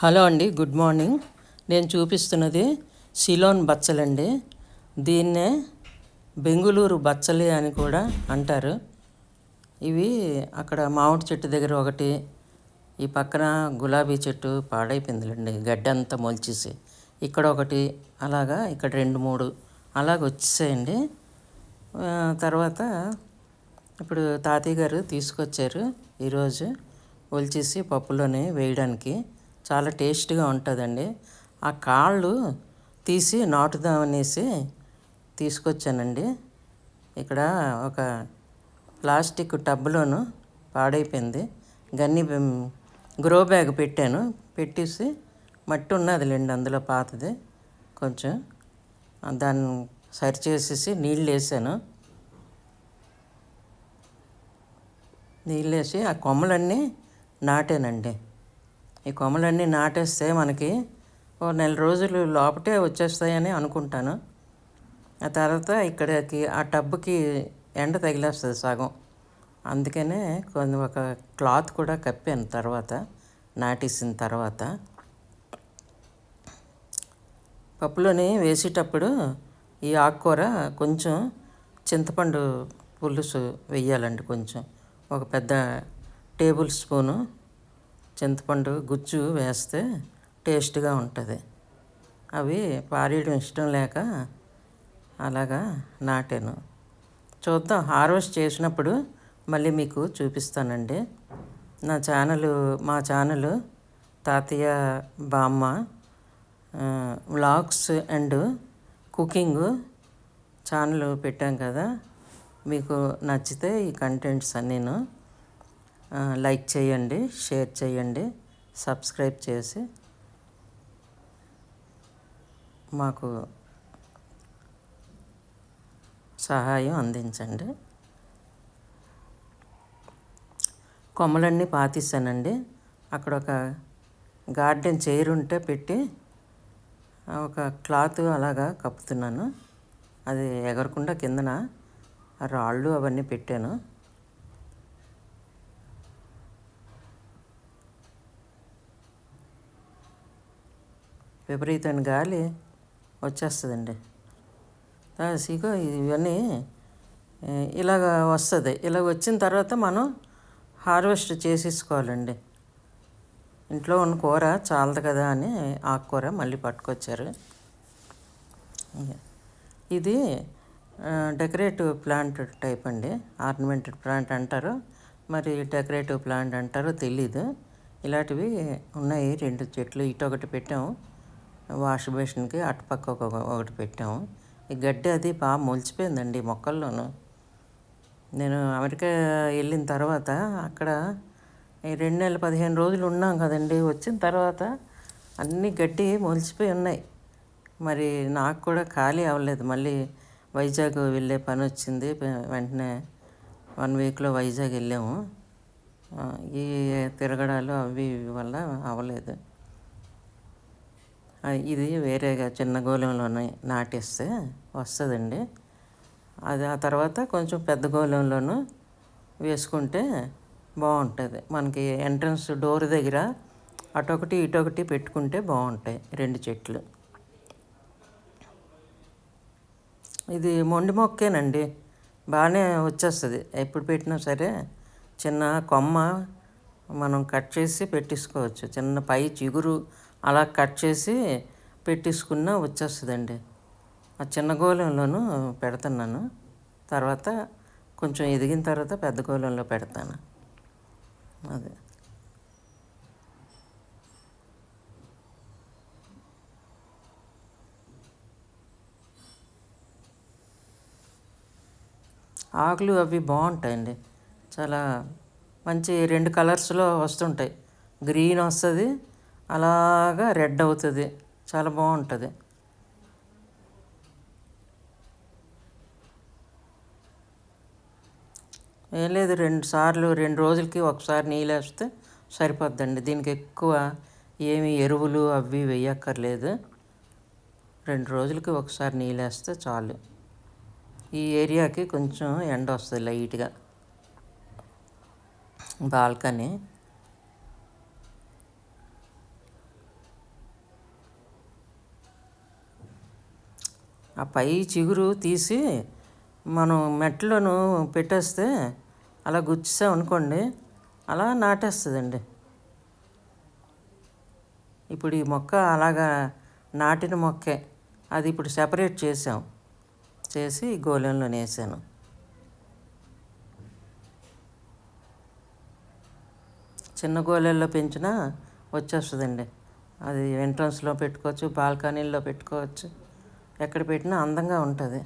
Hello అండి good morning. నేను చూపిస్తున్నది సిలోన్ బచ్చలండి దీన్నే బెంగుళూరు బచ్చలి అని కూడా అంటారు. ఇవి అక్కడ మామిడి చెట్టు దగ్గర ఒకటి ఈ పక్కన గులాబీ చెట్టు పాడైపోయిందిలండి గడ్డి అంతా మొలిచేసి. ఇక్కడ ఒకటి అలాగా ఇక్కడ రెండు మూడు అలాగ వచ్చేసాయండి. తర్వాత ఇప్పుడు తాతయ్య గారు తీసుకొచ్చారు ఈరోజు ఒలిచేసి పప్పులోనే వేయడానికి. చాలా టేస్ట్గా ఉంటుందండి. ఆ కాళ్ళు తీసి నాటుదామనేసి తీసుకొచ్చానండి. ఇక్కడ ఒక ప్లాస్టిక్ టబ్లోను పాడైపోయింది. గన్ని గ్రో బ్యాగ్ పెట్టాను. పెట్టేసి మట్టి ఉన్నదిలేండి అందులో పాతది. కొంచెం దాన్ని సరి చేసేసి నీళ్ళు వేసాను. నీళ్ళు వేసి ఆ కొమ్మలన్నీ నాటానండి. ఈ కొమ్మలన్నీ నాటేస్తే మనకి ఓ నెల రోజులు లోపటే వచ్చేస్తాయని అనుకుంటాను. ఆ తర్వాత ఇక్కడికి ఆ టబ్కి ఎండ తగిలేస్తుంది సగం. అందుకనే కొన్ని ఒక క్లాత్ కూడా కప్పాను తర్వాత నాటేసిన తర్వాత. పప్పులోని వేసేటప్పుడు ఈ ఆకుకూర కొంచెం చింతపండు పులుసు వేయాలండి కొంచెం. ఒక పెద్ద టేబుల్ స్పూను చింతపండు గుజ్జు వేస్తే టేస్ట్గా ఉంటుంది. అవి పారేయడం ఇష్టం లేక అలాగా నాటాను. చూద్దాం హార్వెస్ట్ చేసినప్పుడు మళ్ళీ మీకు చూపిస్తానండి. నా ఛానల్ మా ఛానల్ తాతయ్య బామ్మ వ్లాగ్స్ అండ్ కుకింగ్ ఛానల్ పెట్టాం కదా మీకు నచ్చితే ఈ కంటెంట్స్ అన్నీను లైక్ చేయండి షేర్ చేయండి సబ్స్క్రైబ్ చేసి మాకు సహాయం అందించండి. కొమ్మలన్నీ పాతిస్తానండి అక్కడ ఒక గార్డెన్ చైర్ ఉంటే పెట్టి ఒక క్లాత్ అలాగా కప్పుతున్నాను. అది ఎగరకుండా కిందన రాళ్ళు అవన్నీ పెట్టాను. విపరీతమైన గాలి వచ్చేస్తుందండి. సీకో ఇవన్నీ ఇలాగ వస్తుంది. ఇలా వచ్చిన తర్వాత మనం హార్వెస్ట్ చేసేసుకోవాలండి. ఇంట్లో ఉన్న కూర చాలదు కదా అని ఆకుకూర మళ్ళీ పట్టుకొచ్చారు. ఇది డెకరేటివ్ ప్లాంట్ టైప్ అండి. ఆర్నమెంటెడ్ ప్లాంట్ అంటారు. మరి డెకరేటివ్ ప్లాంట్ అంటారో తెలీదు. ఇలాంటివి ఉన్నాయి రెండు చెట్లు. ఇటు ఒకటి పెట్టాము. వాష్ బేసిన్కి అటుపక్క ఒక ఒకటి పెట్టాము. ఈ గడ్డి అది బాగా మొలిచిపోయిందండి మొక్కల్లోనూ. నేను అమెరికా వెళ్ళిన తర్వాత అక్కడ ఈ రెండు నెలల పదిహేను రోజులు ఉన్నాం కదండి. వచ్చిన తర్వాత అన్ని గడ్డి మొలిచిపోయి ఉన్నాయి. మరి నాకు కూడా ఖాళీ అవ్వలేదు. మళ్ళీ వైజాగ్ వెళ్ళే పని వచ్చింది. వెంటనే వన్ వీక్లో వైజాగ్ వెళ్ళాము. ఈ తిరగడాలు అవి ఇవి వల్ల అవ్వలేదు. ఇది వేరేగా చిన్న గోళంలోనే నాటేస్తే వస్తుందండి. అది ఆ తర్వాత కొంచెం పెద్ద గోళంలోనూ వేసుకుంటే బాగుంటుంది. మనకి ఎంట్రన్స్ డోర్ దగ్గర అటొకటి ఇటొకటి పెట్టుకుంటే బాగుంటాయి రెండు చెట్లు. ఇది మొండి మొక్కేనండి. బాగానే వచ్చేస్తుంది. ఎప్పుడు పెట్టినా సరే చిన్న కొమ్మ మనం కట్ చేసి పెట్టేసుకోవచ్చు. చిన్న పై చిగురు అలా కట్ చేసి పెట్టేసుకున్నా వచ్చేస్తుందండి. ఆ చిన్న గోళంలోనూ పెడుతున్నాను. తర్వాత కొంచెం ఎదిగిన తర్వాత పెద్ద గోళంలో పెడతాను. అదే. ఆకులు అవి బాగుంటాయండి. చాలా మంచి రెండు కలర్స్లో వస్తుంటాయి. గ్రీన్ వస్తుంది అలాగా రెడ్ అవుతుంది. చాలా బాగుంటుంది. ఏం లేదు రెండు సార్లు రెండు రోజులకి ఒకసారి నీళ్ళు వేస్తే సరిపోద్దండి. దీనికి ఎక్కువ ఏమి ఎరువులు అవి వేయక్కర్లేదు. రెండు రోజులకి ఒకసారి నీళ్ళు వేస్తే చాలు. ఈ ఏరియాకి కొంచెం ఎండ వస్తుంది లైట్గా. బాల్కనీ. ఆ పై చిగురు తీసి మనం మెట్లను పెట్టేస్తే అలా గుచ్చాం అనుకోండి అలా నాటేస్తుందండి. ఇప్పుడు ఈ మొక్క అలాగా నాటిన మొక్కే అది ఇప్పుడు సెపరేట్ చేసాం. చేసి గోళంలో వేసాను చిన్న గోళల్లో పెంచినా వచ్చేస్తుందండి. అది ఎంట్రన్స్లో పెట్టుకోవచ్చు బాల్కనీల్లో పెట్టుకోవచ్చు. ఎక్కడ పెట్టినా అందంగా ఉంటుంది.